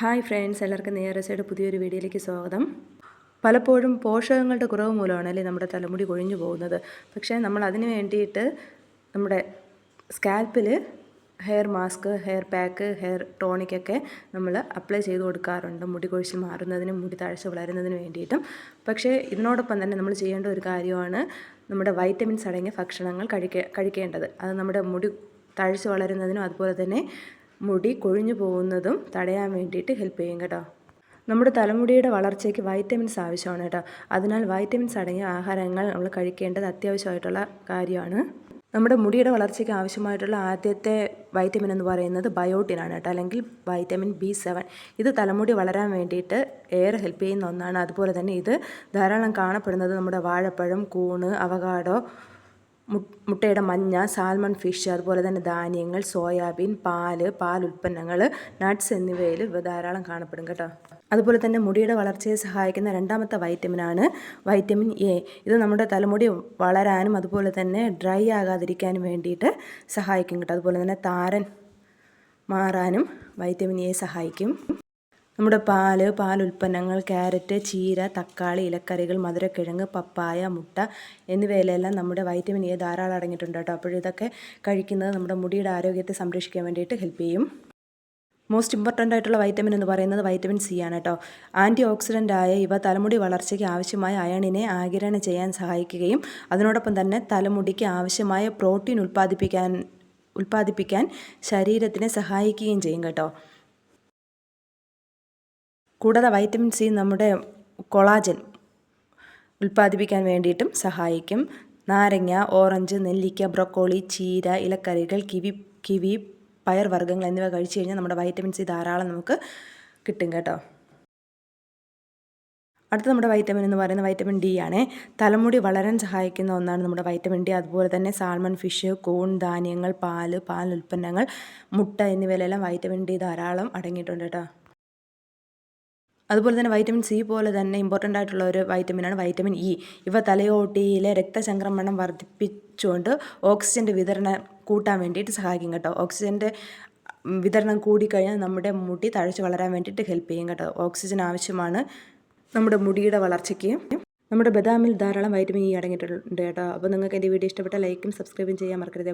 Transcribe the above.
Hi friends എല്ലാവർക്കും നേരസയുടെ പുതിയൊരു വീഡിയോയിലേക്ക് സ്വാഗതം. പലപ്പോഴും പോഷകങ്ങളുടെ കുറവ് മൂലമാണ് അല്ലെങ്കിൽ നമ്മുടെ തലമുടി കൊഴിഞ്ഞു പോകുന്നത്. പക്ഷേ നമ്മൾ അതിന് വേണ്ടിയിട്ട് നമ്മുടെ സ്കാൽപ്പിൽ hair mask hair pack hair ടോണിക്കൊക്കെ നമ്മൾ അപ്ലൈ ചെയ്ത് കൊടുക്കാറുണ്ട്. മുടി കൊഴിച്ചിൽ മാറുന്നതിനും മുടി താഴ്ച വളരുന്നതിനും വേണ്ടിയിട്ടും. പക്ഷേ ഇതിനോടൊപ്പം തന്നെ നമ്മൾ ചെയ്യേണ്ട ഒരു കാര്യമാണ് നമ്മുടെ വൈറ്റമിൻസ് അടങ്ങിയ ഭക്ഷണങ്ങൾ കഴിക്ക കഴിക്കേണ്ടത്. അത് നമ്മുടെ മുടി താഴ്ച വളരുന്നതിനും അതുപോലെ തന്നെ മുടി കൊഴിഞ്ഞു പോകുന്നതും തടയാൻ വേണ്ടിയിട്ട് ഹെൽപ്പ് ചെയ്യും കേട്ടോ. നമ്മുടെ തലമുടിയുടെ വളർച്ചയ്ക്ക് വൈറ്റമിൻസ് ആവശ്യമാണ് കേട്ടോ. അതിനാൽ വൈറ്റമിൻസ് അടങ്ങിയ ആഹാരങ്ങൾ നമ്മൾ കഴിക്കേണ്ടത് അത്യാവശ്യമായിട്ടുള്ള കാര്യമാണ്. നമ്മുടെ മുടിയുടെ വളർച്ചയ്ക്ക് ആവശ്യമായിട്ടുള്ള ആദ്യത്തെ വൈറ്റമിൻ എന്ന് പറയുന്നത് ബയോട്ടിനാണ് കേട്ടോ അല്ലെങ്കിൽ വൈറ്റമിൻ ബി സെവൻ ഇത് തലമുടി വളരാൻ വേണ്ടിയിട്ട് ഏറെ ഹെൽപ്പ് ചെയ്യുന്ന ഒന്നാണ്. അതുപോലെ തന്നെ ഇത് ധാരാളം കാണപ്പെടുന്നത് നമ്മുടെ വാഴപ്പഴം കൂണ് അവകാടോ മുട്ടയുടെ മഞ്ഞ സാൽമൺ ഫിഷ് അതുപോലെ തന്നെ ധാന്യങ്ങൾ സോയാബീൻ പാൽ പാൽ ഉൽപ്പന്നങ്ങൾ നട്ട്സ് എന്നിവയിൽ ഇവ ധാരാളം കാണപ്പെടും കേട്ടോ. അതുപോലെ തന്നെ മുടിയുടെ വളർച്ചയെ സഹായിക്കുന്ന രണ്ടാമത്തെ വൈറ്റമിനാണ് വൈറ്റമിൻ എ. ഇത് നമ്മുടെ തലമുടി വളരാനും അതുപോലെ തന്നെ ഡ്രൈ ആകാതിരിക്കാനും വേണ്ടിയിട്ട് സഹായിക്കും കേട്ടോ. അതുപോലെ തന്നെ താരൻ മാറാനും വൈറ്റമിൻ എ സഹായിക്കും. നമ്മുടെ പാൽ പാലുൽപ്പന്നങ്ങൾ ക്യാരറ്റ് ചീര തക്കാളി ഇലക്കറികൾ മധുരക്കിഴങ്ങ് പപ്പായ മുട്ട എന്നിവയിലെല്ലാം നമ്മുടെ വൈറ്റമിൻ എ ധാരാളം അടങ്ങിയിട്ടുണ്ട് കേട്ടോ. അപ്പോൾ ഇതൊക്കെ കഴിക്കുന്നത് നമ്മുടെ മുടിയുടെ ആരോഗ്യത്തെ സംരക്ഷിക്കാൻ വേണ്ടിയിട്ട് ഹെൽപ്പ് ചെയ്യും. മോസ്റ്റ് ഇമ്പോർട്ടന്റ് ആയിട്ടുള്ള വൈറ്റമിൻ എന്ന് പറയുന്നത് വൈറ്റമിൻ സി ആണ് കേട്ടോ. ആന്റി ആയ ഇവ തലമുടി വളർച്ചയ്ക്ക് ആവശ്യമായ അയണിനെ ആകിരണം ചെയ്യാൻ സഹായിക്കുകയും അതിനോടൊപ്പം തന്നെ തലമുടിക്ക് ആവശ്യമായ പ്രോട്ടീൻ ഉൽപ്പാദിപ്പിക്കാൻ ഉൽപ്പാദിപ്പിക്കാൻ ശരീരത്തിനെ സഹായിക്കുകയും ചെയ്യും കേട്ടോ. കൂടാതെ വൈറ്റമിൻ സി നമ്മുടെ കൊളാജൻ ഉൽപ്പാദിപ്പിക്കാൻ വേണ്ടിയിട്ടും സഹായിക്കും. നാരങ്ങ ഓറഞ്ച് നെല്ലിക്ക ബ്രൊക്കോളി ചീര ഇലക്കറികൾ കിവി കിവി പയർവർഗങ്ങൾ എന്നിവ കഴിച്ചു കഴിഞ്ഞാൽ നമ്മുടെ വൈറ്റമിൻ സി ധാരാളം നമുക്ക് കിട്ടും കേട്ടോ. അടുത്ത നമ്മുടെ വൈറ്റമിൻ എന്ന് പറയുന്നത് വൈറ്റമിൻ ഡി ആണ്. തലമുടി വളരാൻ സഹായിക്കുന്ന ഒന്നാണ് നമ്മുടെ വൈറ്റമിൻ ഡി അതുപോലെ തന്നെ സാൽമൺ ഫിഷ് കോൺ ധാന്യങ്ങൾ പാൽ പാൽ ഉൽപ്പന്നങ്ങൾ മുട്ട എന്നിവയിലെല്ലാം വൈറ്റമിൻ ഡി ധാരാളം അടങ്ങിയിട്ടുണ്ട് കേട്ടോ. അതുപോലെ തന്നെ വൈറ്റമിൻ സി പോലെ തന്നെ ഇമ്പോർട്ടന്റ് ആയിട്ടുള്ള ഒരു വൈറ്റമിനാണ് വൈറ്റമിൻ ഇ ഇവ തലയോട്ടിയിലെ രക്തചംക്രമണം വർദ്ധിപ്പിച്ചുകൊണ്ട് ഓക്സിജന്റെ വിതരണം കൂട്ടാൻ വേണ്ടിയിട്ട് സഹായിക്കും കേട്ടോ. ഓക്സിജന്റെ വിതരണം കൂടിക്കഴിഞ്ഞാൽ നമ്മുടെ മുടി തഴച്ച് വളരാൻ വേണ്ടിയിട്ട് ഹെൽപ്പ് ചെയ്യും കേട്ടോ. ഓക്സിജൻ ആവശ്യമാണ് നമ്മുടെ മുടിയുടെ വളർച്ചയ്ക്ക്. നമ്മുടെ ബദാമിൽ ധാരാളം വൈറ്റമിൻ ഇ അടങ്ങിയിട്ടുണ്ട് കേട്ടോ. അപ്പോൾ നിങ്ങൾക്ക് എന്റെ വീഡിയോ ഇഷ്ടപ്പെട്ട ലൈക്കും സബ്സ്ക്രൈബും ചെയ്യാൻ മറക്കരുത്.